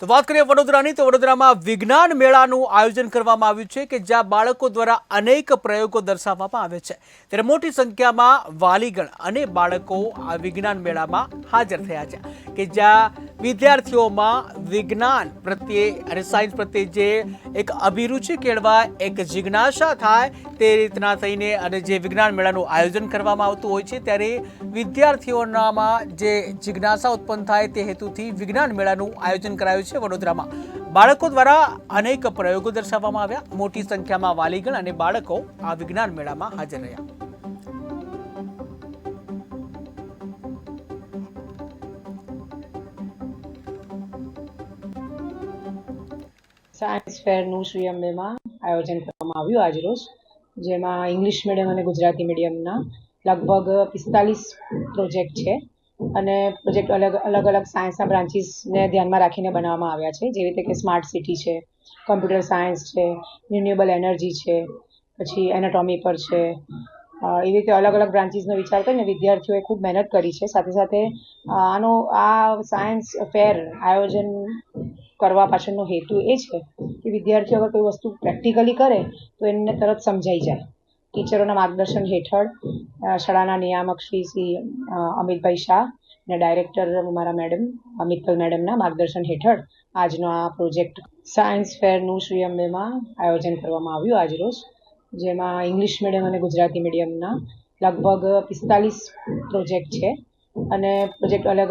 તો વાત કરીએ વડોદરાની, તો વડોદરામાં વિજ્ઞાન મેળાનું આયોજન કરવામાં આવ્યું છે કે જ્યાં બાળકો દ્વારા અનેક પ્રયોગો દર્શાવવામાં આવે છે. ત્યારે મોટી સંખ્યામાં વાલીગણ અને બાળકો આ વિજ્ઞાન મેળામાં હાજર થયા છે કે જ્યાં વિદ્યાર્થીઓમાં વિજ્ઞાન પ્રત્યે અને સાયન્સ પ્રત્યે જે એક અભિરુચિ કેળવાય, એક જિજ્ઞાસા થાય તે રીતના થઈને અને જે વિજ્ઞાન મેળાનું આયોજન કરવામાં આવતું હોય છે, ત્યારે વિદ્યાર્થીઓનામાં જે જિજ્ઞાસા ઉત્પન્ન થાય તે હેતુથી વિજ્ઞાન મેળાનું આયોજન કરાયું છે વડોદરામાં. બાળકો દ્વારા અનેક પ્રયોગો દર્શાવવામાં આવ્યા. મોટી સંખ્યામાં વાલીગણ અને બાળકો આ વિજ્ઞાન મેળામાં હાજર રહ્યા. સાયન્સ ફેરનું અંબેમાં આયોજન કરવામાં આવ્યું આજરોજ જેમાં ઇંગ્લિશ મીડિયમ અને ગુજરાતી મીડિયમના લગભગ પિસ્તાલીસ પ્રોજેક્ટ છે. અને પ્રોજેક્ટ અલગ અલગ અલગ સાયન્સના બ્રાન્ચીસને ધ્યાનમાં રાખીને બનાવવામાં આવ્યા છે. જેવી રીતે કે સ્માર્ટ સિટી છે કમ્પ્યુટર સાયન્સ છે રિન્યુએબલ એનર્જી છે, પછી એનાટોમી પર છે. એવી રીતે અલગ અલગ બ્રાન્ચીસનો વિચાર કરીને વિદ્યાર્થીઓએ ખૂબ મહેનત કરી છે. સાથે સાથે આનો, આ સાયન્સ ફેર આયોજન કરવા પાછળનો હેતુ એ છે કે વિદ્યાર્થીઓ અગર કોઈ વસ્તુ પ્રેક્ટિકલી કરે, તો એમને તરત સમજાઈ જાય. ટીચરોના માર્ગદર્શન હેઠળ શાળાના નિયામક શ્રી શ્રી અમિતભાઈ શાહ અને ડાયરેક્ટર મારા મેડમ મિત્તલ મેડમના માર્ગદર્શન હેઠળ આજનો આ પ્રોજેક્ટ સાયન્સ ફેરનું શ્રી અંબેમાં આયોજન કરવામાં આવ્યું આજરોજ જેમાં ઇંગ્લિશ મીડિયમ અને ગુજરાતી મીડિયમના લગભગ પિસ્તાલીસ પ્રોજેક્ટ છે. અને પ્રોજેક્ટ અલગ